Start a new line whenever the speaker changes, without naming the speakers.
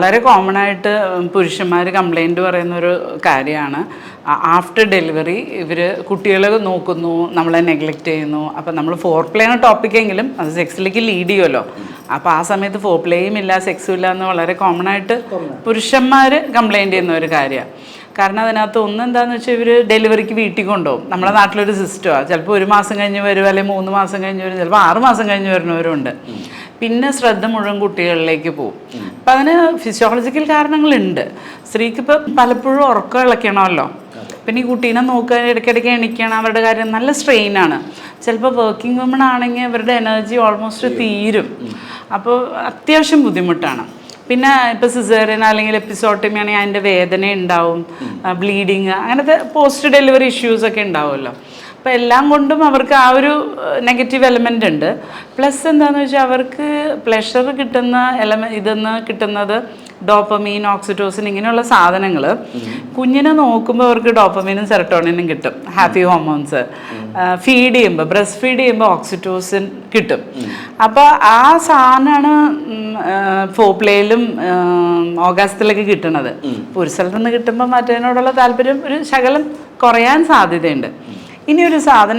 വളരെ കോമൺ ആയിട്ട് പുരുഷന്മാർ കംപ്ലൈന്റ് പറയുന്ന ഒരു കാര്യമാണ്. ആഫ്റ്റർ ഡെലിവറി ഇവർ കുട്ടികളെ നോക്കുന്നു നമ്മളെ നെഗ്ലക്റ്റ് ചെയ്യുന്നു. അപ്പം നമ്മൾ ഫോർ പ്ലേ ആണ് ടോപ്പിക്കെങ്കിലും അത് സെക്സിലേക്ക് ലീഡ് ചെയ്യുമല്ലോ. അപ്പോൾ ആ സമയത്ത് ഫോർ പ്ലേയും ഇല്ല സെക്സും ഇല്ല എന്ന് വളരെ കോമൺ ആയിട്ട് പുരുഷന്മാർ കംപ്ലൈന്റ് ചെയ്യുന്ന ഒരു കാര്യമാണ് കാരണം അതിനകത്ത് ഒന്ന് എന്താന്ന് വെച്ചാൽ ഇവർ ഡെലിവറിക്ക് വീട്ടിൽ കൊണ്ടുപോകും. നമ്മുടെ നാട്ടിലൊരു സിസ്റ്റമാണ് ചിലപ്പോൾ ഒരു മാസം കഴിഞ്ഞ് വരും അല്ലെങ്കിൽ മൂന്ന് മാസം കഴിഞ്ഞ് വരും ചിലപ്പോൾ ആറ് മാസം കഴിഞ്ഞ് വരുന്നവരുണ്ട്. പിന്നെ ശ്രദ്ധ മുഴുവൻ കുട്ടികളിലേക്ക് പോകും അപ്പം അതിന് ഫിസിയോളജിക്കൽ കാരണങ്ങളുണ്ട്. സ്ത്രീക്ക് ഇപ്പം പലപ്പോഴും ഉറക്കം ഇളക്കണമല്ലോ. പിന്നെ ഈ കുട്ടീനെ നോക്കാൻ ഇടയ്ക്കിടയ്ക്ക് എണിക്കണം അവരുടെ കാര്യം നല്ല സ്ട്രെയിനാണ് ചിലപ്പോൾ വർക്കിംഗ് വുമൺ ആണെങ്കിൽ അവരുടെ എനർജി ഓൾമോസ്റ്റ് തീരും. അപ്പോൾ അത്യാവശ്യം ബുദ്ധിമുട്ടാണ്. പിന്നെ ഇപ്പോൾ സിസേറിയൻ അല്ലെങ്കിൽ എപ്പിസോട്ടമി ആണെങ്കിൽ അതിന്റെ വേദന ഉണ്ടാവും ബ്ലീഡിങ് അങ്ങനത്തെ പോസ്റ്റ് ഡെലിവറി ഇഷ്യൂസ് ഒക്കെ ഉണ്ടാവുമല്ലോ. അപ്പോൾ എല്ലാം കൊണ്ടും അവർക്ക് ആ ഒരു നെഗറ്റീവ് എലമെന്റ് ഉണ്ട്. പ്ലസ് എന്താണെന്ന് വെച്ചാൽ അവർക്ക് പ്ലഷർ കിട്ടുന്ന എലമെ ഇതെന്ന് കിട്ടുന്നത് ഡോപ്പമീൻ ഓക്സിറ്റോസിൻ ഇങ്ങനെയുള്ള സാധനങ്ങൾ കുഞ്ഞിനെ നോക്കുമ്പോൾ അവർക്ക് ഡോപ്പമീനും സെറട്ടോണിനും കിട്ടും. ഹാപ്പി ഹോർമോൺസ് ഫീഡ് ചെയ്യുമ്പോൾ ബ്രസ്റ്റ് ഫീഡ് ചെയ്യുമ്പോൾ ഓക്സിറ്റോസിൻ കിട്ടും. അപ്പോൾ ആ സാധനമാണ് ഫോപ്ലേയിലും കിട്ടണത്. കിട്ടുന്നത് സ്ഥലത്ത് നിന്ന് കിട്ടുമ്പോൾ മറ്റേതിനോടുള്ള താല്പര്യം ഒരു ശകലം കുറയാൻ സാധ്യതയുണ്ട്. ഇനി ഒരു സാധനം